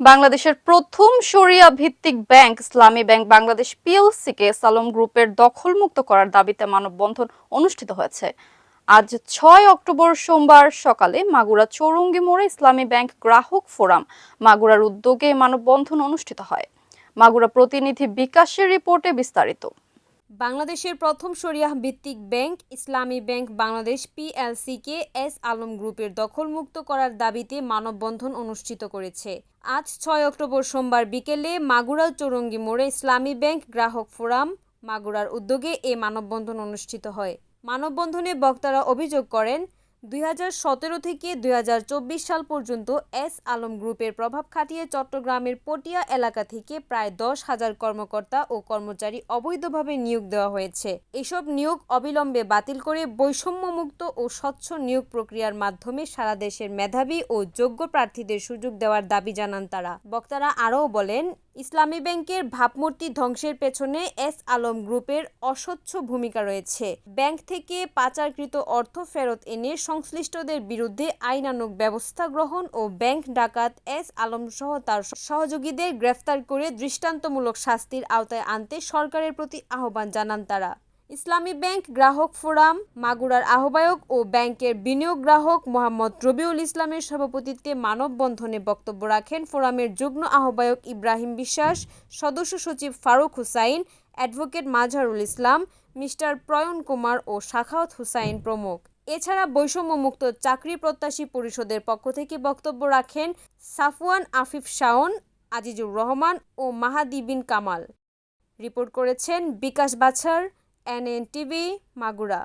বাংলাদেশের প্রথম শরিয়া ভিত্তিক bank, Islami bank Bangladesh PLC কে সালম গ্রুপের দখলমুক্ত করার দাবিতে মানববন্ধন অনুষ্ঠিত হয়েছে। আজ ছয় অক্টোবর সোমবার সকালে মাগুরা চৌরঙ্গি মোড়ে ইসলামী ব্যাংক গ্রাহক ফোরাম মাগুরার উদ্যোগে মানববন্ধন অনুষ্ঠিত হয়। মাগুরা প্রতিনিধি বিকাশের রিপোর্টে বিস্তারিত। বাংলাদেশের প্রথম শরিয়াহ ভিত্তিক ব্যাংক, ইসলামী ব্যাংক বাংলাদেশ পিএলসিকে এস আলম গ্রুপের দখলমুক্ত করার দাবিতে মানববন্ধন অনুষ্ঠিত করেছে। আজ ছয় অক্টোবর সোমবার বিকেলে মাগুরা চৌরঙ্গি মোড়ে ইসলামী ব্যাংক গ্রাহক ফোরাম মাগুরার উদ্যোগে এ মানববন্ধন অনুষ্ঠিত হয়। মানববন্ধনে বক্তারা অভিযোগ করেন দুই হাজার সতেরো থেকে দুই হাজার চব্বিশ সাল পর্যন্ত এস আলম গ্রুপের প্রভাব খাটিয়ে চট্টগ্রামের পটিয়া এলাকা থেকে প্রায় দশ হাজার কর্মকর্তা ও কর্মচারী অবৈধভাবে নিয়োগ দেওয়া হয়েছে। এসব নিয়োগ অবিলম্বে বাতিল করে বৈষম্যমুক্ত ও স্বচ্ছ নিয়োগ প্রক্রিয়ার মাধ্যমে সারা দেশের মেধাবী ও যোগ্য প্রার্থীদের সুযোগ দেওয়ার দাবি জানান তারা। বক্তারা আরও বলেন ইসলামী ব্যাংকের ভাবমূর্তি ধ্বংসের পেছনে এস আলম গ্রুপের অস্বচ্ছ ভূমিকা রয়েছে। ব্যাংক থেকে পাচারকৃত অর্থ ফেরত এনে সংশ্লিষ্টদের বিরুদ্ধে আইনানুক ব্যবস্থা গ্রহণ ও ব্যাংক ডাকাত এস আলম সহ তার সহযোগীদের গ্রেফতার করে দৃষ্টান্তমূলক শাস্তির আওতায় আনতে সরকারের প্রতি আহ্বান জানান তারা। ইসলামী ব্যাংক গ্রাহক ফোরাম, মাগুরার আহ্বায়ক ও ব্যাংকের বিনিয়োগ গ্রাহক মোহাম্মদ রবিউল ইসলামের সভাপতিত্বে মানববন্ধনে বক্তব্য রাখেন ফোরামের যুগ্ম আহ্বায়ক ইব্রাহিম বিশ্বাস, সদস্য সচিব ফারুক হুসাইন, অ্যাডভোকেট মাজহারুল ইসলাম, মিস্টার প্রয়ন কুমার ও শাখাওয়াত হুসাইন প্রমুখ। এছাড়া বৈষম্যমুক্ত চাকরি প্রত্যাশী পরিষদের পক্ষ থেকে বক্তব্য রাখেন সাফওয়ান আফিফ শাওন, আজিজুর রহমান ও মাহাদি বিন কামাল। রিপোর্ট করেছেন বিকাশ বাছার। NN TV Magura.